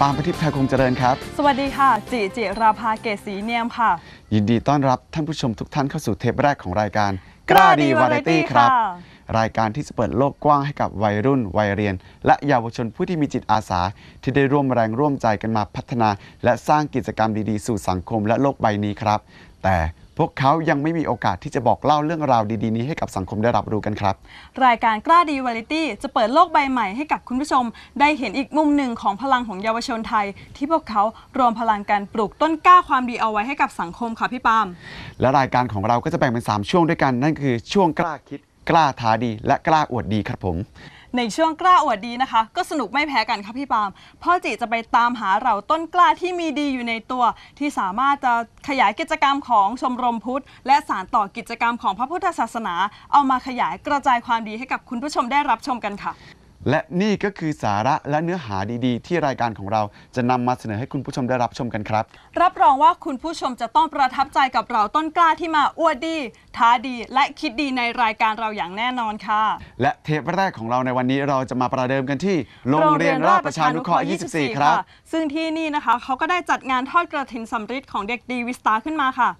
สวัสดีครับปาล์มพทิพย์ไทยคงเจริญครับ สวัสดีค่ะ จิจิราภาเกศศรีเนียมค่ะ ยินดีต้อนรับท่านผู้ชมทุกท่านเข้าสู่เทปแรกของรายการ กล้าดีวาไรตี้ครับค่ะรายการที่จะเปิดโลกกว้างให้กับวัยรุ่น วัยเรียน และเยาวชนผู้ที่มีจิตอาสา ที่ได้ร่วมแรงร่วมใจกันมาพัฒนา และสร้างกิจกรรมดีๆ สู่สังคมและโลกใบนี้ครับ แต่ พวกเขายังไม่มีโอกาสที่จะบอกเล่าเรื่องราวดีๆนี้ให้กับสังคมได้รับรู้กันครับ รายการกล้าดีวาไรตี้จะเปิดโลกใบใหม่ให้กับคุณผู้ชม ได้เห็นอีกมุมหนึ่งของพลังของเยาวชนไทย ที่พวกเขารวมพลังกันปลูกต้นกล้าความดีเอาไว้ให้กับสังคมค่ะพี่ปาล์มและรายการของเราก็จะแบ่งเป็น 3 ช่วงด้วยกันนั่นคือช่วงกล้าคิด กล้าท้าดี และกล้าอวดดีครับผม ในช่วงกล้าอวดดีนะคะ ก็สนุกไม่แพ้กันค่ะพี่ปาล์มพ่อจิจะไปตามหาเหล่าต้นกล้าที่มีดีอยู่ในตัว ที่สามารถจะขยายกิจกรรมของชมรมพุทธ และสานต่อกิจกรรมของพระพุทธศาสนา เอามาขยายกระจายความดีให้กับคุณผู้ชมได้รับชมกันค่ะ และนี่ก็คือสาระและเนื้อหาดีๆ ที่รายการของเราจะนำมาเสนอให้คุณผู้ชมได้รับชมกันครับ รับรองว่าคุณผู้ชมจะต้องประทับใจกับเราต้นกล้าที่มาอวดดีท้าดีและคิดดีในรายการเราอย่างแน่นอนค่ะ และเทปแรกของเราในวันนี้เราจะมาประเดิมกันที่ โรงเรียนราชประชานุเคราะห์ 24 ครับ ซึ่งที่นี่นะคะเขาก็ได้จัดงานทอดกระถินสำริดของเด็กดีวิสตาขึ้นมาค่ะ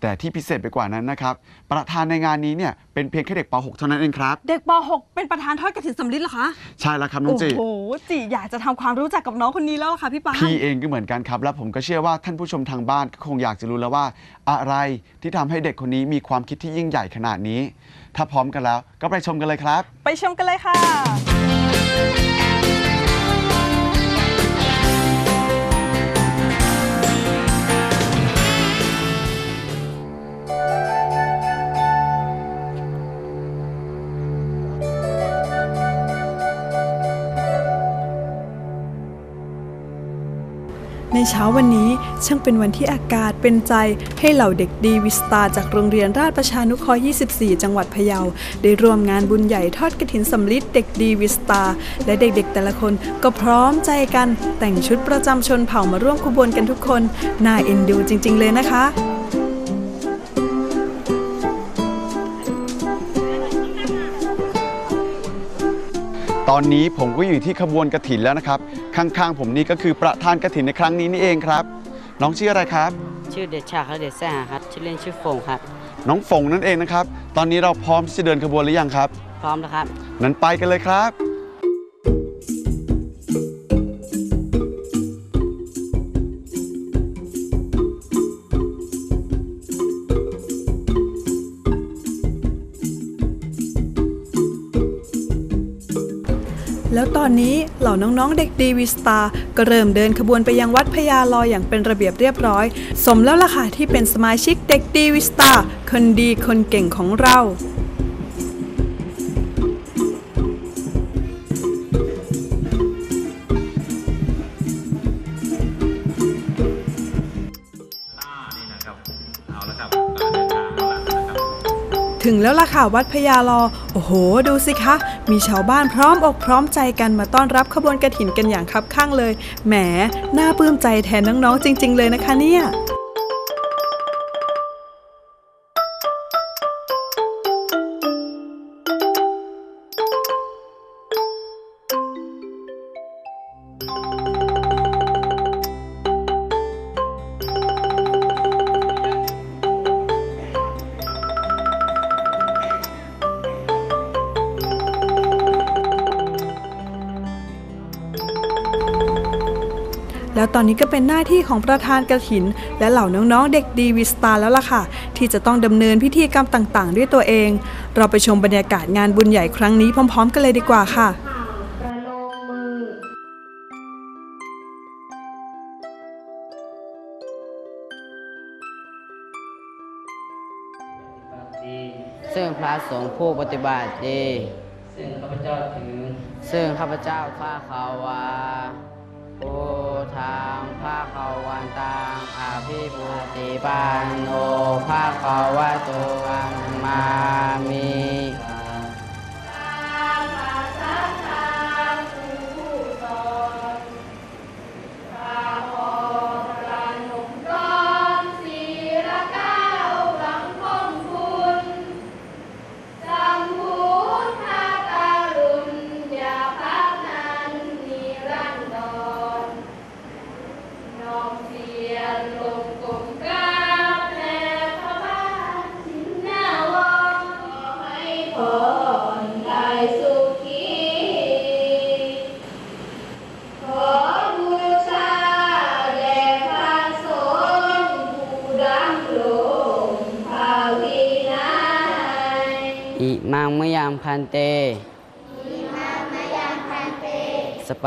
แต่ที่พิเศษไปกว่านั้นนะครับ ประธานในงานนี้เนี่ยเป็นเพียงแค่เด็กป .6 เท่านั้นเองครับ เด็กป .6 เป็นประธานทอดกระถินสำริดเหรอคะใช่แล้วครับน้องโอ้จี โหจีอยากจะทำความรู้จักกับน้องคนนี้แล้วค่ะพี่ปาล์มพี่เองก็เหมือนกันครับ และผมก็เชื่อว่าท่านผู้ชมทางบ้านก็คงอยากจะรู้แล้วว่า อะไรที่ทำให้เด็กคนนี้มีความคิดที่ยิ่งใหญ่ขนาดนี้ ถ้าพร้อมกันแล้วก็ไปชมกันเลยครับ ไปชมกันเลยค่ะ ในเช้าวันนี้ช่างเป็นวันที่อากาศเป็นใจให้เหล่าเด็กดีวิสตาจากโรงเรียนราชประชานุเคราะห์ 24 จังหวัดพะเยา ได้ร่วมงานบุญใหญ่ทอดกระถินสำลิดเด็กดีวิสตา และเด็กๆ แต่ละคนก็พร้อมใจกัน แต่งชุดประจำชนเผ่ามาร่วมขบวนกันทุกคน น่าเอ็นดูจริง ๆ เลยนะคะ ตอนนี้ผมก็อยู่ที่ขบวนกระถินแล้วนะครับ ข้างๆ ผมนี่ก็คือประธานกระถินในครั้งนี้นี่เองครับ น้องชื่ออะไรครับ ชื่อเดชชาครับเดชแซ่ครับชื่อเล่นชื่อฟงครับ น้องฝงนั่นเองนะครับ ตอนนี้เราพร้อมที่จะเดินขบวนหรือยังครับ พร้อมแล้วครับนั้นไปกันเลยครับ อนนี้เหล่าน้องๆเด็กดีวิสตาก็เริ่มเดินขบวนไปยังวัดพญาลอยอย่างเป็นระเบียบเรียบร้อย สมแล้วล่ะค่ะที่เป็นสมาชิกเด็กดีวิสตาคนดีคนเก่งของเรา แล้วล่ะค่ะวัดพญาลอ โอ้โห ดูสิคะ มีชาวบ้านพร้อมอกพร้อมใจกันมาต้อนรับขบวนกระถินกันอย่างคับข้างเลย แหม น่าปลื้มใจแทนน้องๆจริง ๆ เลยนะคะเนี่ย แล้วตอนนี้ก็เป็นหน้าที่ของประธานกระถิน และเหล่าน้องๆเด็กดีวิสตาแล้วล่ะค่ะ ที่จะต้องดำเนินพิธีกรรมต่างๆ ด้วยตัวเอง เราไปชมบรรยากาศงานบุญใหญ่ครั้งนี้พร้อม ๆ กันเลยดีกว่าค่ะประนมมือซึ่งพระสงฆ์ผู้ปฏิบัติดี ซึ่งข้าพเจ้าถือ ซึ่งข้าพเจ้าข้าเขาวา ผู้ทางภาคาวันตังอาภิปุติปันโนภาคาวะโตอัมมามี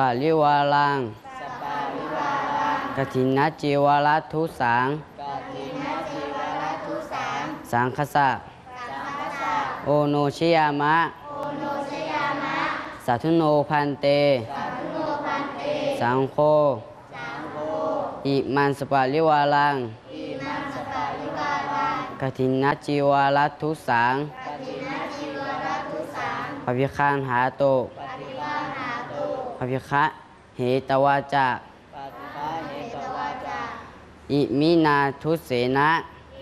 าริวาลังสปาริวาลังกถินนจีวารัทุสังกถินนจีวารัทุสัง สังคสะสังคสะโอโนชยามะโอโนชยามะ สัทุโนพันเต สัทุโนพันเตสังโฆสังโฆอิมันสปาริวาลังกถินนจีวารัทุสังกถินนจีวารัทุสังปภิคันหาโตปภิคันหา โตปภิคะเหตวาจะปภิคะเหตวาจะอิมินาทุเสนะ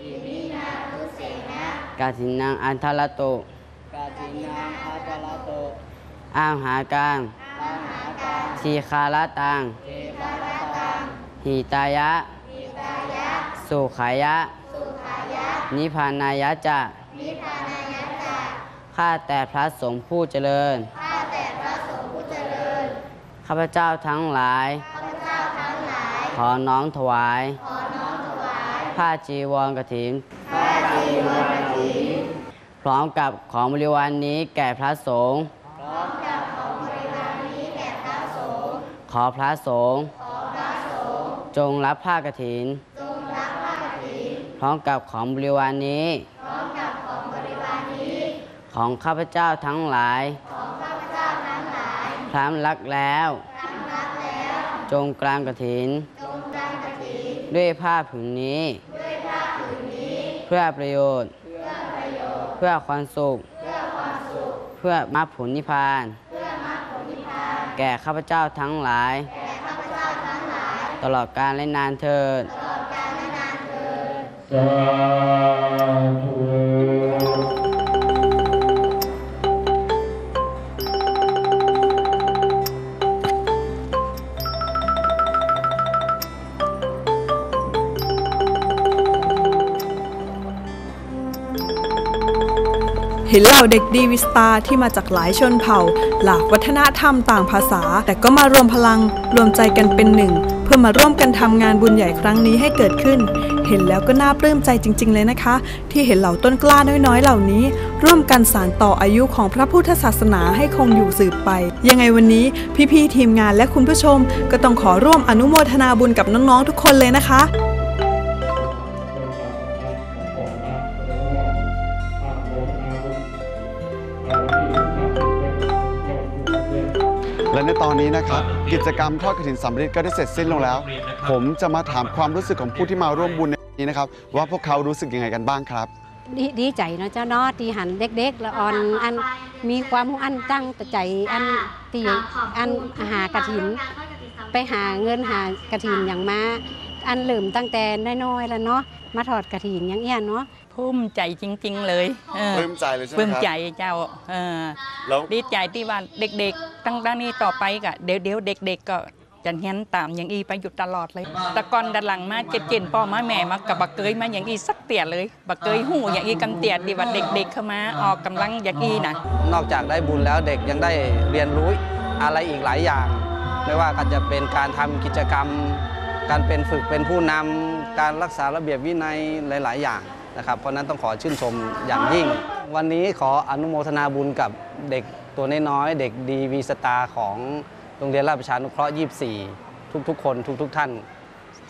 อิมินาทุเสนะกถินังอันทละโตกถินังอันทละโตอ้างหากังอ้างหากังทีคาลตังทีคาลตังหิตายะหิตายะ สุขายะนิพพานายะจะนิพพานายะจะข้าแต่พระสงฆ์ผู้เจริญ ข้าแต่พระสงฆ์ผู้เจริญ ข้าพเจ้าทั้งหลายข้าพเจ้าทั้งหลาย ขอน้อมถวายขอน้อมถวายผ้าจีวรกฐินผ้าจีวรกฐิน พร้อมกับของบริวารนนี้แก่พระสงฆ์พร้อมกับของบริวารนี้แก่พระสงฆ์ขอพระสงฆ์ ขอพระสงฆ์จงรับผ้ากฐิน พร้อมกับของบริวารนนี้พร้อมกับของบริวารนี้ของข้าพเจ้าทั้งหลายของข้าพเจ้าทั้งหลายพร้ำรักแล้วพร้ำรักแล้ว จงกลางกฐินจงกลางกฐินด้วยผ้าผืนนี้ด้วยผ้าผืนนี้ เพื่อประโยชน์ เพื่อประโยชน์เพื่อความสุขเพื่อความสุขเพื่อมรรคผลนิพพานเพื่อมรรคผลนิพพาน แก่ข้าพเจ้าทั้งหลายแก่ข้าพเจ้าทั้งหลายตลอดกาลและนานเทิดสาธุ เห็นเหล่าเด็กดีวิสตาที่มาจากหลายชนเผ่า หลากวัฒนธรรมต่างภาษา แต่ก็มารวมพลังรวมใจกันเป็นหนึ่ง เพื่อมาร่วมกันทำงานบุญใหญ่ครั้งนี้ให้เกิดขึ้น เห็นแล้วก็น่าปลื้มใจจริง ๆ เลยนะคะ ที่เห็นเหล่าต้นกล้าน้อยๆ เหล่านี้ ร่วมกันสานต่ออายุของพระพุทธศาสนาให้คงอยู่สืบไป ยังไงวันนี้พี่ๆทีมงานและคุณผู้ชม ก็ต้องขอร่วมอนุโมทนาบุญกับน้องๆทุกคนเลยนะคะ ตอนนี้นะครับ กิจกรรมทอดกฐินสำริดก็ได้เสร็จสิ้นลงแล้ว ผมจะมาถามความรู้สึกของผู้ที่มาร่วมบุญในวันนี้นะครับ ว่าพวกเขารู้สึกยังไงกันบ้างครับ ดีดีใจเนาะเจ้าเนาะที่หันเด็กๆละอ่อนอันมีความอันตั้งใจอันตีอันหากระถิน ไปหาเงินหากระถินอย่างมาอันเหลื่มตั้งแต่น้อยๆแล้วเนาะมาถอดกระถินอย่างเอี้ยเนาะ ภูมิใจจริง ๆ เลยเออปลื้มใจเลยใช่ไหมปลื้มครับใจเจ้าเออแล้วดีใจที่ว่าเด็กๆตั้งด้านนี้ต่อไปก็เดี๋ยวเดี๋ยวเด็ก ๆ ก็จะเห็นตามอย่างอีไปอยู่ตลอดเลยแต่ก่อนดันหลังมาเจ็ดเจนพ่อมาแม่มากับบักเกยมาอย่างอีสักเตี่ยเลยบักเกยหูอย่างอีกำเตี่ยดีว่าเด็ก ๆ เข้ามาออกกำลังอย่างอีนะ นอกจากได้บุญแล้วเด็กยังได้เรียนรู้อะไรอีกหลายอย่าง ไม่ว่าก็จะเป็นการทำกิจกรรม การเป็นฝึกเป็นผู้นำการรักษาระเบียบวินัยหลาย ๆ อย่างนะครับ เพราะนั้นต้องขอชื่นชมอย่างยิ่ง วันนี้ขออนุโมทนาบุญกับเด็กตัวน้อยๆเด็กดีวีสตาของโรงเรียนราชประชานุเคราะห์ 24 ทุก ๆ คนทุก ๆ ท่าน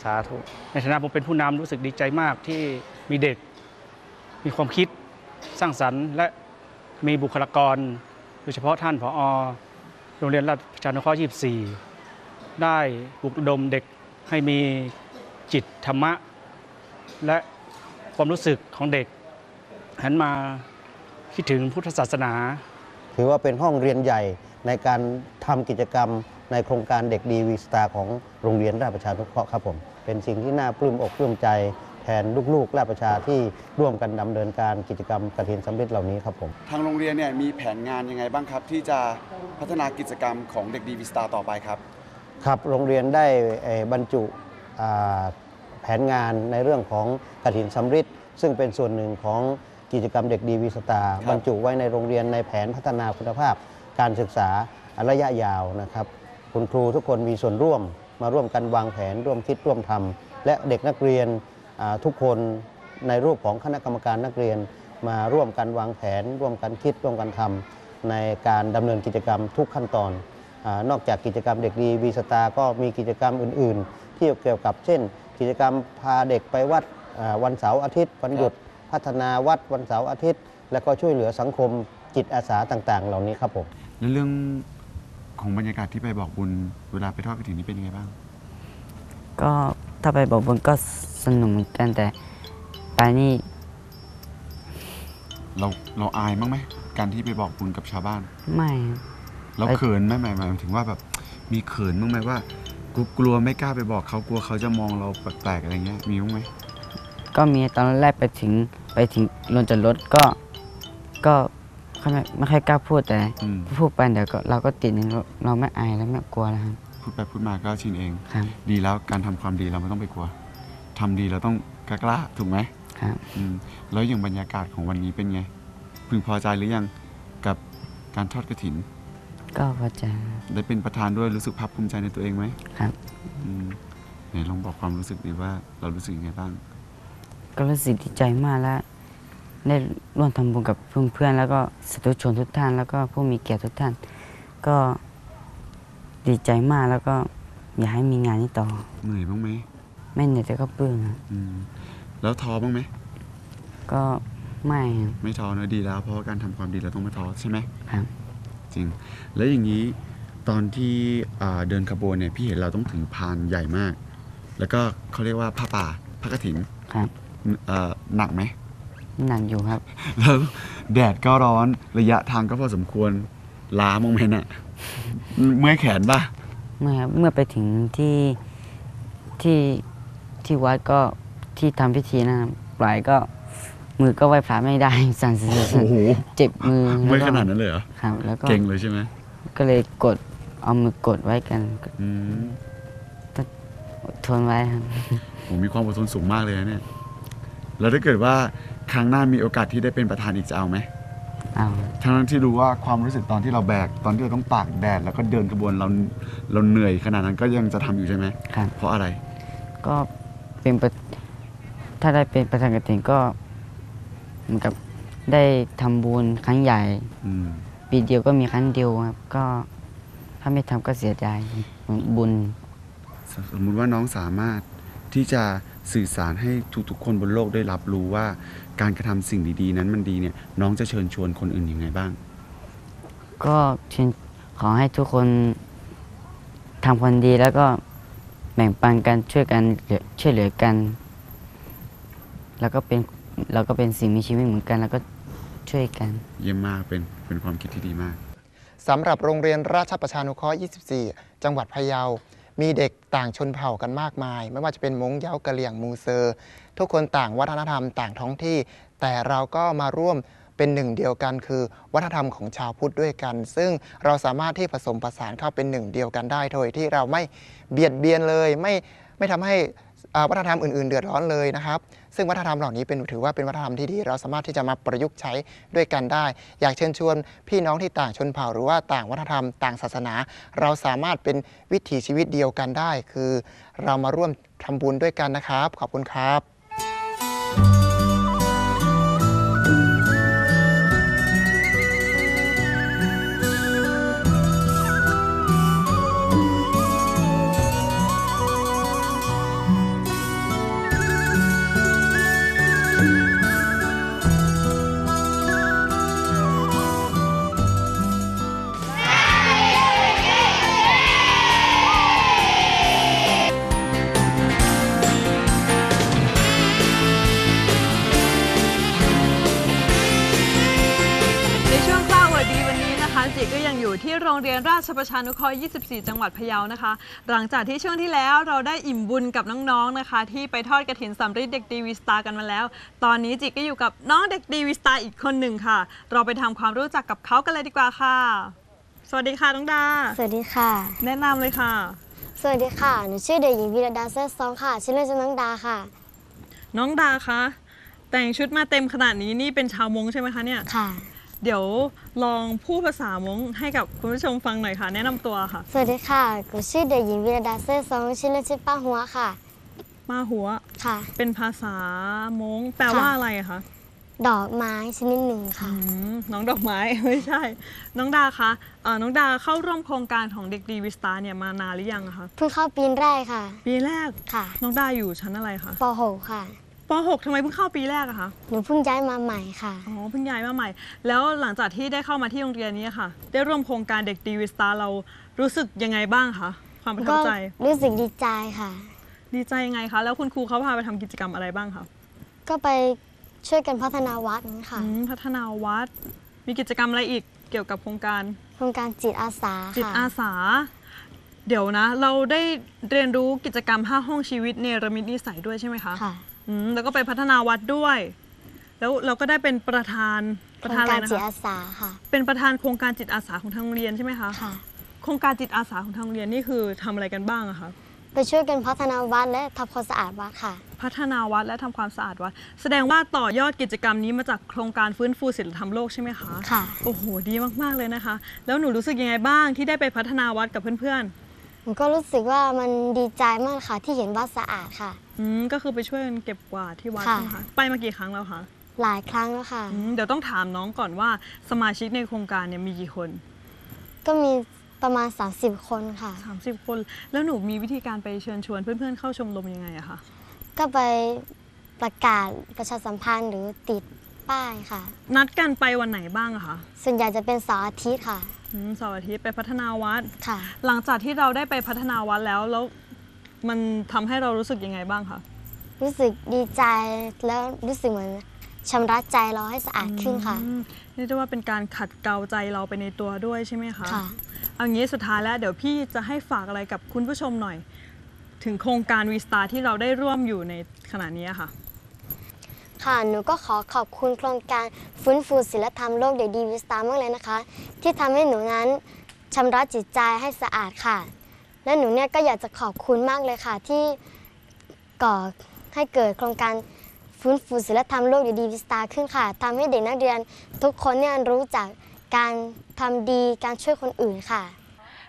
สาธุในฐานะผมเป็นผู้นำรู้สึกดีใจมากที่มีเด็กมีความคิดสร้างสรรค์และมีบุคลากร โดยเฉพาะท่านผอ โรงเรียนราชประชานุเคราะห์ 24 ได้ปลุกดมเด็ก ให้มีจิตธรรมะ และความรู้สึกของเด็ก หันมาคิดถึงพุทธศาสนา ถือว่าเป็นห้องเรียนใหญ่ในการทำกิจกรรมในโครงการเด็กดีวีสตาร์ของโรงเรียนราชประชานุเคราะห์ครับผม เป็นสิ่งที่น่าปลื้มอกปลื้มใจแทนลูกๆ ราชประชาที่ร่วมกันดำเนินการกิจกรรมกระถินสำเร็จเหล่านี้ครับผม ทางโรงเรียนเนี่ยมีแผนงานยังไงบ้างครับ ที่จะพัฒนากิจกรรมของเด็กดีวิสตาต่อไปครับ ครับโรงเรียนได้เอ่อบรรจุอ่าแผนงานในเรื่องของกฐินสำริดซึ่งเป็นส่วนหนึ่งของกิจกรรมเด็กดีวีสตาร์ครับบรรจุไว้ในโรงเรียนในแผนพัฒนาคุณภาพ การศึกษาระยะยาวนะครับ คุณครูทุกคนมีส่วนร่วมมาร่วมกันวางแผนร่วมคิดร่วมทำและเด็กนักเรียนอ่าทุกคนในรูปของคณะกรรมการนักเรียนมาร่วมกันวางแผน ร่วมกันคิดร่วมกันทำในการดำเนินกิจกรรมทุกขั้นตอนอา นอกจากกิจกรรมเด็กดีวีสตาร์ก็มีกิจกรรมอื่น ๆ ที่เกี่ยวกับเช่น กิจกรรมพาเด็กไปวัดอ่าวันเสาร์อาทิตย์วันหยุดพัฒนาวัดวันเสาร์อาทิตย์ และก็ช่วยเหลือสังคมจิตอาสาต่าง ๆ เหล่านี้ครับผมแล้วเรื่องของบรรยากาศที่ไปบอกบุญเวลาไปทอดกระถิ่นนี่เป็นยังไงบ้าง ก็ถ้าไปบอกบุญก็สนุกเหมือนกันแต่ไปนี่เราเราอายบ้างไหมการที่ไปบอกบุญกับชาวบ้าน ไม่ครับ เราเอ้ยเขินไหมหมายหมายถึงว่าแบบมีเขินบ้างไหมว่ากูกลัวไม่กล้าไปบอกเขากลัวเขาจะมองเราแปลกๆอะไรเงี้ยมีบ้างไหมก็มีตอนแรกไปถึงไปถึงลงจากรถก็ ก็ไม่ไม่ค่อยกล้าพูดแต่อืมพูดไปเดี๋ยวก็เราก็ติดนึงเราเราไม่อายแล้วไม่กลัวแล้วครับพูดไปพูดมาก็ชินเอง ครับดีแล้วการทำความดีเราไม่ต้องไปกลัวทำดีเราต้องกล้าๆถูกไหมครับ อืมแล้วอย่างบรรยากาศของวันนี้เป็นไง พึงพอใจหรือยังกับการทอดกระถิน ก็พอใจได้เป็นประธานด้วยรู้สึกภาคภูมิใจในตัวเองไหมครับ อืมไหนลองบอกความรู้สึกดีว่าเรารู้สึกยังไงบ้าง ก็รู้สึกดีใจมากแล้วได้ร่วมทำบุญกับเพื่อนๆแล้วก็สาธุชนทุกท่าน แล้วก็ผู้มีเกียรติทุกท่าน ก็ดีใจมากแล้วก็อยากให้มีงานนี้ต่อ เหนื่อยบ้างไหมไม่เหนื่อยแต่ก็ปลื้มครับอืมแล้วท้อบ้างไหม ก็ไม่ครับไม่ท้อเนอะดีแล้ว เพราะว่าการทำความดีเราต้องไม่ท้อใช่ไหม ครับ จริง แล้วอย่างนี้ตอนที่อ่าเดินขบวนเนี่ยพี่เห็นเราต้องถือพานใหญ่มาก แล้วก็เขาเรียกว่าผ้าป่าผ้ากฐินครับเอ่อหนักไหมหนักอยู่ครับ แล้วแดดก็ร้อนระยะทางก็พอสมควรล้ามองไหมน่ะเมื่อยแขนป่ะเมื่อเมื่อไปถึงที่ที่ที่วัดก็ที่ทำพิธีนะครับปลายก็ มือก็ไหว้พระไม่ได้ สั่นๆโอ้โหเจ็บมือเมื่อยแล้วขก็นาดนั้นเลยเหรอ ครับ แล้วก็เก่งเลยใช่ไหมก็เลยกดเอามือกดไว้กันอืมอดทนไว้ครับ ผมมีความอดทนสูงมากเลยนะเนี่ย แล้วถ้าเกิดว่าครั้งหน้ามีโอกาสที่ได้เป็นประธานอีกจะเอาไหม เอาทั้งที่รู้ว่าความรู้สึกตอนที่เราแบก ตอนที่เราต้องตากแดด แล้วก็เดินขบวนเราเราเหนื่อยขนาดนั้นก็ยังจะทำอยู่ใช่ไหม ครับ เพราะอะไร ก็เป็นประถ้าได้เป็นประธานกฐินก็ เหมือนกับได้ทำบุญครั้งใหญ่ อืมปีเดียวก็มีครั้งเดียวครับ ก็ถ้าไม่ทำก็เสียดายเหมือนบุญสสมมุติว่าน้องสามารถที่จะสื่อสารให้ทุกๆ คนบนโลกได้รับรู้ว่า การกระทำสิ่งดีๆ นั้นมันดีเนี่ยน้องจะเชิญชวนคนอื่นยังไงบ้าง ก็เชิญขอให้ทุกคนทำความดีแล้วก็แบ่งปันกันช่วยกันเหลือช่วยเหลือกัน แล้วก็เป็น เราก็เป็นสิ่งมีชีวิตเหมือนกันแล้วก็ช่วยกัน เยี่ยมมากเป็นเป็นความคิดที่ดีมากสำหรับโรงเรียนราชประชานุเคราะห์ 24 จังหวัดพะเยา มีเด็กต่างชนเผ่ากันมากมาย ไม่ว่าจะเป็นมงเย้ากะเหลี่ยงมูเซอร์ ทุกคนต่างวัฒนธรรมต่างท้องที่ แต่เราก็มาร่วมเป็นหนึ่งเดียวกันคือวัฒนธรรมของชาวพุทธด้วยกัน ซึ่งเราสามารถที่ผสมผสานเข้าเป็นหนึ่งเดียวกันได้ โดยที่เราไม่เบียดเบียนเลย ไม่ไม่ทำให้อ่า วัฒนธรรมอื่นๆ เดือดร้อนเลยนะครับ ซึ่งวัฒนธรรมเหล่านี้เป็นถือว่าเป็นวัฒนธรรมที่ดี เราสามารถที่จะมาประยุกต์ใช้ด้วยกันได้ อยากเชิญชวนพี่น้องที่ต่างชนเผ่าหรือว่าต่างวัฒนธรรมต่างศาสนา เราสามารถเป็นวิถีชีวิตเดียวกันได้ คือ เรามาร่วมทำบุญด้วยกันนะครับ ขอบคุณครับ ชประชานุเคราะห์24 จังหวัดพะเยานะคะ หลังจากที่ช่วงที่แล้วเราได้อิ่มบุญกับน้องๆนะคะ ที่ไปทอดกระถินสำริดเด็กดีวีสตาร์กันมาแล้ว ตอนนี้จิก็อยู่กับน้องเด็กดีวีสตาร์อีกคนหนึ่งค่ะ เราไปทำความรู้จักกับเขากันเลยดีกว่าค่ะ สวัสดีค่ะน้องดา สวัสดีค่ะ แนะนำเลยค่ะ สวัสดีค่ะหนูชื่อเด็กหญิงวีรดาเซอร์ซองค่ะชื่อเล่นชื่อน้องดาค่ะ น้องดาคะแต่งชุดมาเต็มขนาดนี้นี่เป็นชาวมงใช่ไหมคะเนี่ยค่ะ เดี๋ยวลองพูดภาษามงให้กับคุณผู้ชมฟังหน่อยค่ะ แนะนำตัวค่ะ สวัสดีค่ะหนูชื่อเด็กหญิงวีรดาเซอร์ซองชื่อเล่นชื่อป้าหัวค่ะ มาหัว ค่ะ เป็นภาษามงแปลว่าอะไรอะคะดอกไม้ชนิดหนึ่งค่ะ อืมน้องดอกไม้ ไม่ใช่ น้องดาคะเอ่อน้องดาเข้าร่วมโครงการของเด็กดีวิสตาเนี่ยมานานหรือยังอะคะเพิ่งเข้าปีแรกค่ะ ปีแรกค่ะน้องดาอยู่ชั้นอะไรคะป .6 ค่ะ ป .6 ทำไมเพิ่งเข้าปีแรกอะคะ หนูเพิ่งย้ายมาใหม่ค่ะ อ๋อเพิ่งย้ายมาใหม่ แล้วหลังจากที่ได้เข้ามาที่โรงเรียนนี้ค่ะ ได้ร่วมโครงการเด็กดีวิสตาเรารู้สึกยังไงบ้างคะ ความประทัก็บใจ รู้สึกดีใจค่ะ ดีใจยังไงคะ แล้วคุณครูเขาพาไปทำกิจกรรมอะไรบ้างคะก็ไปช่วยกันพัฒนาวัดนี้ค่ะ อืมพัฒนาวัด มีกิจกรรมอะไรอีกเกี่ยวกับโครงการ โครงการจิตอาสาจิตค่ะอาสา เดี๋ยวนะ เราได้เรียนรู้กิจกรรม 5 ห้องชีวิตเนรมิตนิสัยด้วยใช่ไหมคะ ค่ะอืม แล้วก็ไปพัฒนาวัดด้วย แล้วเราก็ได้เป็นประธานโคประรงธานอะไรการนะจิตคะอาสาค่ะ เป็นประธานโครงการจิตอาสาของทางโรงเรียนใช่ไหมคะค่ะ โครงการจิตอาสาของทางโรงเรียนนี่คือทำอะไรกันบ้างอะคะไปช่วยกันพัฒนาวัดและทำความสะอาดวัดค่ะ พัฒนาวัดและทำความสะอาดวัด แสดงว่าต่อยอดกิจกรรมนี้มาจากโครงการฟื้นฟูศีลธรรมโลกใช่ไหมคะค่ะ โอ้โหดีมากๆเลยนะคะ แล้วหนูรู้สึกยังไงบ้างที่ได้ไปพัฒนาวัดกับเพื่อน หนูก็รู้สึกว่ามันดีใจมากค่ะ ที่เห็นวัดสะอาดค่ะๆอืมก็คือไปช่วยกันเก็บกวาดที่วัดค่ะ ใช่ไหมคะไปมากี่ครั้งแล้วคะหลายครั้งแล้วค่ะ อืมเดี๋ยวต้องถามน้องก่อนว่าสมาชิกในโครงการเนี่ยมีกี่คน ก็มีประมาณ 30 คนค่ะ 30 คน แล้วหนูมีวิธีการไปเชิญชวนเพื่อนๆเข้าชมรมยังไงอะคะก็ไปประกาศประชาสัมพันธ์หรือติดป้ายค่ะ นัดกันไปวันไหนบ้างอะคะส่วนใหญ่จะเป็นเสาร์อาทิตย์ค่ะอืม เสาร์อาทิตย์ไปพัฒนาวัด ค่ะ หลังจากที่เราได้ไปพัฒนาวัดแล้วแล้วมันทำให้เรารู้สึกยังไงบ้างคะ รู้สึกดีใจแล้วรู้สึกเหมือนชำระใจเราให้สะอาดขึ้นค่ะ อืมเรียกได้ว่าเป็นการขัดเกลาใจเราไปในตัวด้วยใช่ไหมคะค่ะ เอางี้สุดท้ายแล้วเดี๋ยวพี่จะให้ฝากอะไรกับคุณผู้ชมหน่อย ถึงโครงการวีสตาที่เราได้ร่วมอยู่ในขณะนี้ค่ะ ค่ะ หนูก็ขอขอบคุณโครงการฟื้นฟูศิลธรรมโลกเด็กดีวิสตามากเลยนะคะ ที่ทำให้หนูนั้นชำระจิตใจให้สะอาดค่ะ และหนูเนี่ยก็อยากจะขอบคุณมากเลยค่ะ ที่ก่อให้เกิดโครงการฟื้นฟูศิลธรรมโลกเด็กดีวิสตาขึ้นค่ะทำให้เด็กนักเรียนทุกคนเนี่ยรู้จักการทำดีการช่วยคนอื่นค่ะ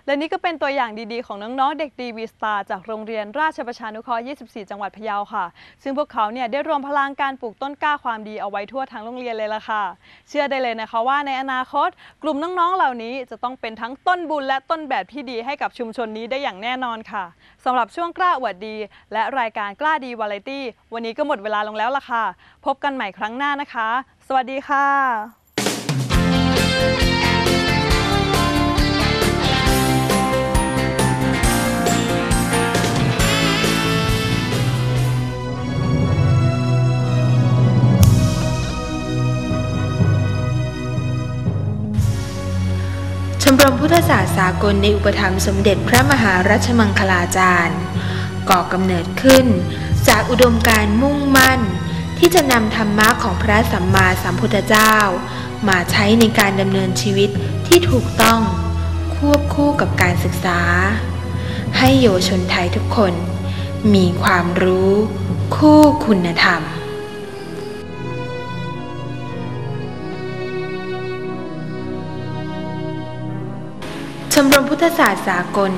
และนี่ก็เป็นตัวอย่างดีๆ ของน้องๆ เด็กดีวีสตาร์จากโรงเรียนราชประชานุเคราะห์ 24 จังหวัดพะเยาค่ะ ซึ่งพวกเขาเนี่ยได้รวมพลังการปลูกต้นกล้าความดีเอาไว้ทั่วทั้งโรงเรียนเลยล่ะค่ะ เชื่อได้เลยนะคะว่าในอนาคต กลุ่มน้องๆ เหล่านี้จะต้องเป็นทั้งต้นบุญและต้นแบบที่ดีให้กับชุมชนนี้ได้อย่างแน่นอนค่ะสำหรับช่วงกล้าอวดดี และรายการกล้าดีวาไรตี้วันนี้ก็หมดเวลาลงแล้วล่ะค่ะ พบกันใหม่ครั้งหน้านะคะ สวัสดีค่ะ ชมรมพุทธศาสตร์สากลในอุปถัมภ์สมเด็จพระมหารัชมังคลาจารย์ก่อกำเนิดขึ้น จากอุดมการมุ่งมั่น ที่จะนำธรรมะของพระสัมมาสัมพุทธเจ้า มาใช้ในการดำเนินชีวิตที่ถูกต้องควบคู่กับการศึกษา ให้เยาวชนไทยทุกคน มีความรู้คู่คุณธรรม ชมรมพุทธศาสตร์สากล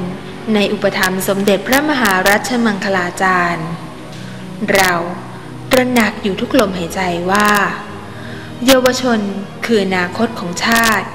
ในอุปถัมภ์สมเด็จพระมหารัชมังคลาจารย์ เราตระหนักอยู่ทุกลมหายใจว่า เยาวชนคืออนาคตของชาติ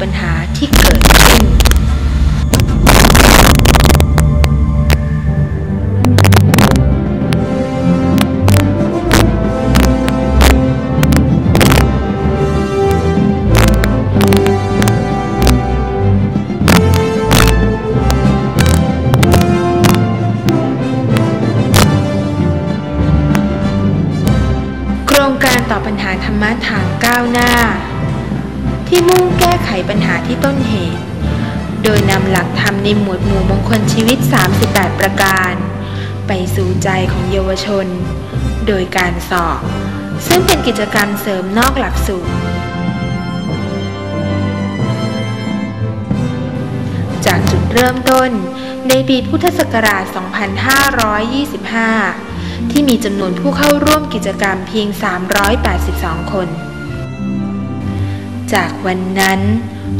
ปัญหาที่เกิดขึ้นปัญหาธรรมะทางก้าวหน้า ที่มุ่งแก้ ปัญหาที่ต้นเหตุ โดยนำหลักธรรมในหมวดหมู่มงคลชีวิต 38 ประการ ไปสู่ใจของเยาวชน โดยการสอบ ซึ่งเป็นกิจกรรมเสริมนอกหลักสูตร จากจุดเริ่มต้นในปีพุทธศักราช 2525 ที่มีจำนวนผู้เข้าร่วมกิจกรรมเพียง 382 คน จากวันนั้น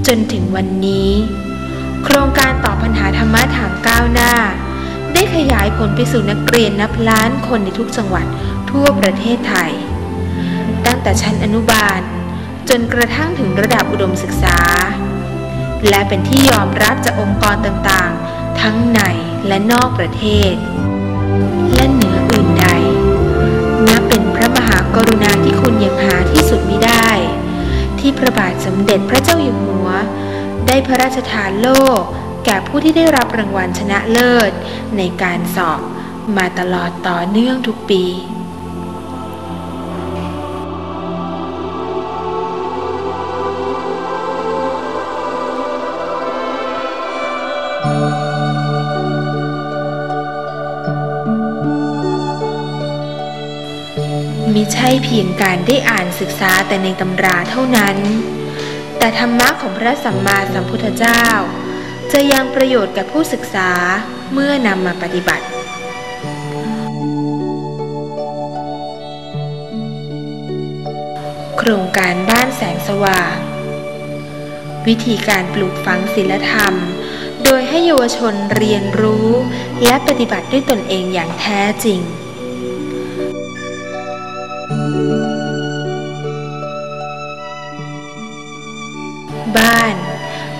จนถึงวันนี้ โครงการตอบปัญหาธรรมะทางก้าวหน้า ได้ขยายผลไปสู่นักเรียนนับล้านคนในทุกจังหวัดทั่วประเทศไทย ตั้งแต่ชั้นอนุบาล จนกระทั่งถึงระดับอุดมศึกษา และเป็นที่ยอมรับจากองค์กรต่างๆ ทั้งในและนอกประเทศ และเหนืออื่นใดนับเป็นพระมหากรุณาธิคุณอย่างหาที่สุดมิได้ ที่พระบาทสมเด็จพระเจ้าอยู่หัว ได้พระราชทานโล่แก่ผู้ที่ได้รับรางวัลชนะเลิศ ในการสอบมาตลอดต่อเนื่องทุกปี ใช่เพียงการได้อ่านศึกษาแต่ในตำราเท่านั้น แต่ธรรมะของพระสัมมาสัมพุทธเจ้า จะยังประโยชน์แก่ผู้ศึกษาเมื่อนำมาปฏิบัติโครงการบ้านแสงสว่าง วิธีการปลูกฝังศีลธรรม โดยให้เยาวชนเรียนรู้ และปฏิบัติด้วยตนเองอย่างแท้จริง บ้าน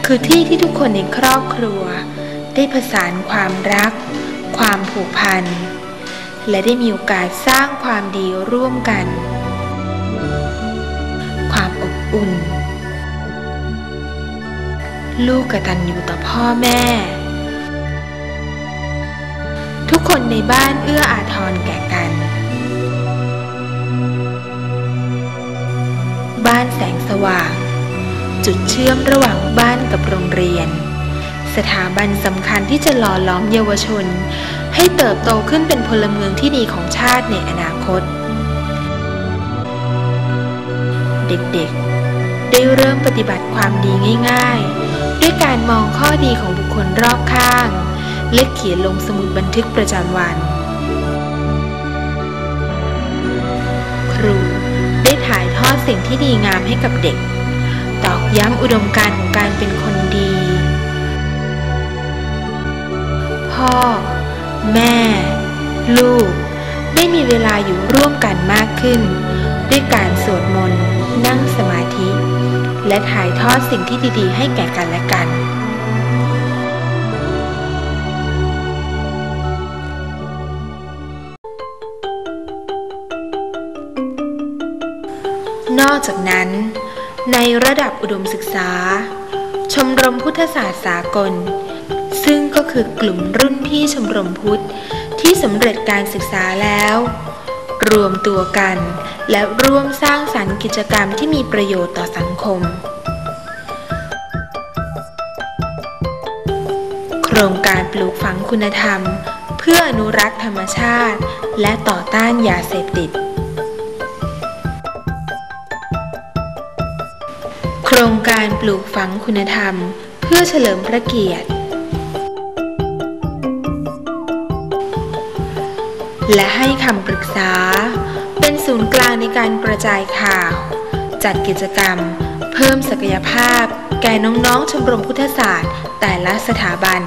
คือที่ที่ทุกคนในครอบครัว ได้ผสานความรัก ความผูกพัน และได้มีโอกาสสร้างความดีร่วมกัน ความอบอุ่น ลูกกตัญญูต่อพ่อแม่ ทุกคนในบ้านเอื้ออาทรแก่กัน บ้านแสงสว่าง จุดเชื่อมระหว่างบ้านกับโรงเรียน สถาบันสำคัญที่จะหล่อล้อมเยาวชน ให้เติบโตขึ้นเป็นพลเมืองที่ดีของชาติในอนาคต เด็กๆ ได้เริ่มปฏิบัติความดีง่ายๆ ด้วยการมองข้อดีของบุคคลรอบข้าง และเขียนลงสมุดบันทึกประจำวัน ครูได้ถ่ายทอดสิ่งที่ดีงามให้กับเด็ก ตอกย้ำอุดมการณ์ของการเป็นคนดี พ่อ แม่ ลูก ได้มีเวลาอยู่ร่วมกันมากขึ้น ด้วยการสวดมนต์ นั่งสมาธิ และถ่ายทอดสิ่งที่ดีๆ ให้แก่กันและกันนอกจากนั้น ในระดับอุดมศึกษา ชมรมพุทธศาสตร์สากล ซึ่งก็คือกลุ่มรุ่นพี่ชมรมพุทธที่สำเร็จการศึกษาแล้ว รวมตัวกันและร่วมสร้างสรรค์กิจกรรมที่มีประโยชน์ต่อสังคม โครงการปลูกฝังคุณธรรม เพื่ออนุรักษ์ธรรมชาติ และต่อต้านยาเสพติด รงการปลูกฝังคุณธรรม เพื่อเฉลิมพระเกียรติ และให้คำปรึกษา เป็นศูนย์กลางในการกระจายข่าว จัดกิจกรรม เพิ่มศักยภาพ แก่น้องๆชมรมพุทธศาสตร์ แต่ละสถาบัน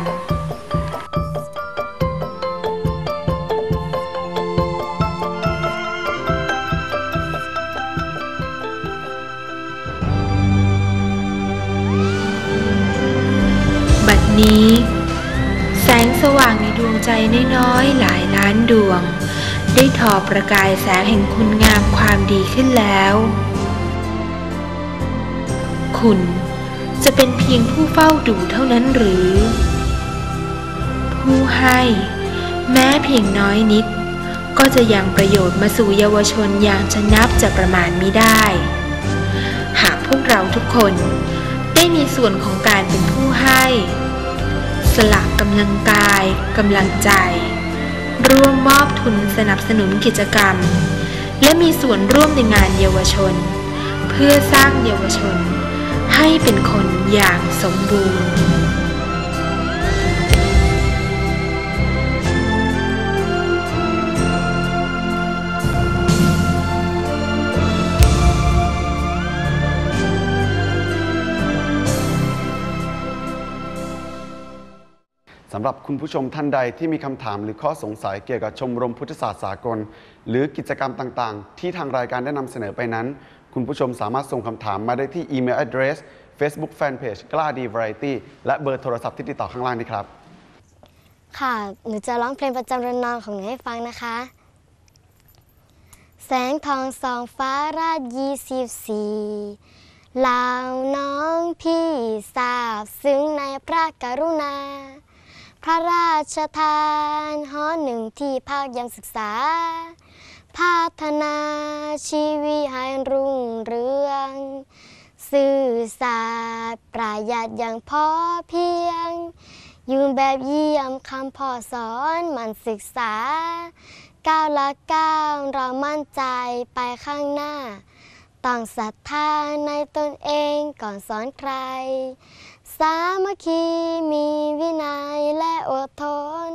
อประกายแสงแห่งคุณงามความดีขึ้นแล้ว คุณจะเป็นเพียงผู้เฝ้าดูเท่านั้นหรือ ผู้ให้แม้เพียงน้อยนิด ก็จะยังประโยชน์มาสู่เยาวชนอย่างจะนับจะประมาณมิได้ หากพวกเราทุกคนได้มีส่วนของการเป็นผู้ให้ สละกำลังกายกำลังใจ ร่วมมอบทุนสนับสนุนกิจกรรม และมีส่วนร่วมในงานเยาวชน เพื่อสร้างเยาวชน ให้เป็นคนอย่างสมบูรณ์ สำหรับคุณผู้ชมท่านใดที่มีคำถามหรือข้อสงสัยเกี่ยวกับชมรมพุทธศาสตร์สากล หรือกิจกรรมต่างๆ ที่ทางรายการได้นำเสนอไปนั้น คุณผู้ชมสามารถส่งคำถามมาได้ที่อีเมล address Facebook Fanpage กล้าดี Variety และเบอร์โทรศัพท์ที่ติดต่อข้างล่างนี้ครับ ค่ะ หนูจะร้องเพลงประจำรนนอนของหนูให้ฟังนะคะ แสงทองสองฟ้าราดยี่สิบสี่ลาน้องพี่ทราบซึ้งในพระกรุณา พระราชทานหอหนึ่งที่ภาคยังศึกษา พัฒนาชีวิตให้รุ่งเรือง สื่อสารประหยัดอย่างพอเพียงยู่แบบเยี่ยมคำพ่อสอนมันศึกษาก้าวละก้าวเรามั่นใจไปข้างหน้า ต้องศรัทธาในตนเองก่อนสอนใคร สามัคคีมีวินัยและอดทน